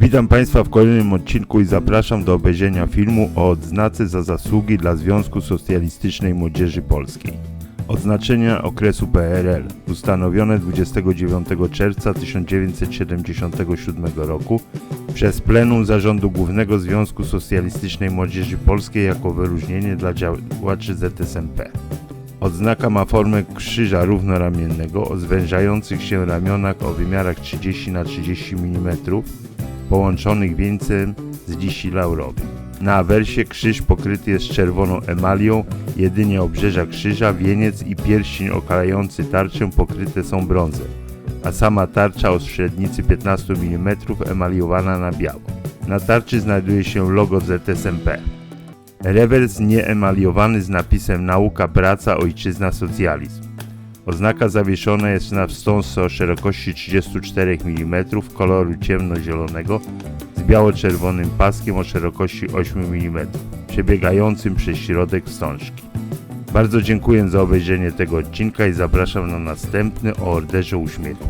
Witam Państwa w kolejnym odcinku i zapraszam do obejrzenia filmu o odznace za zasługi dla Związku Socjalistycznej Młodzieży Polskiej. Odznaczenia okresu PRL, ustanowione 29 czerwca 1977 roku przez Plenum Zarządu Głównego Związku Socjalistycznej Młodzieży Polskiej jako wyróżnienie dla działaczy ZSMP. Odznaka ma formę krzyża równoramiennego o zwężających się ramionach o wymiarach 30 na 30 mm połączonych wieńcem z liści laurowych. Na awersie krzyż pokryty jest czerwoną emalią, jedynie obrzeża krzyża, wieniec i pierścień okalający tarczę pokryte są brązem, a sama tarcza o średnicy 15 mm emaliowana na biało. Na tarczy znajduje się logo ZSMP. Rewers nieemaliowany z napisem Nauka, praca, ojczyzna, socjalizm. Oznaka zawieszona jest na wstążce o szerokości 34 mm koloru ciemnozielonego z biało-czerwonym paskiem o szerokości 8 mm, przebiegającym przez środek wstążki. Bardzo dziękuję za obejrzenie tego odcinka i zapraszam na następny o Orderze Uśmiechu.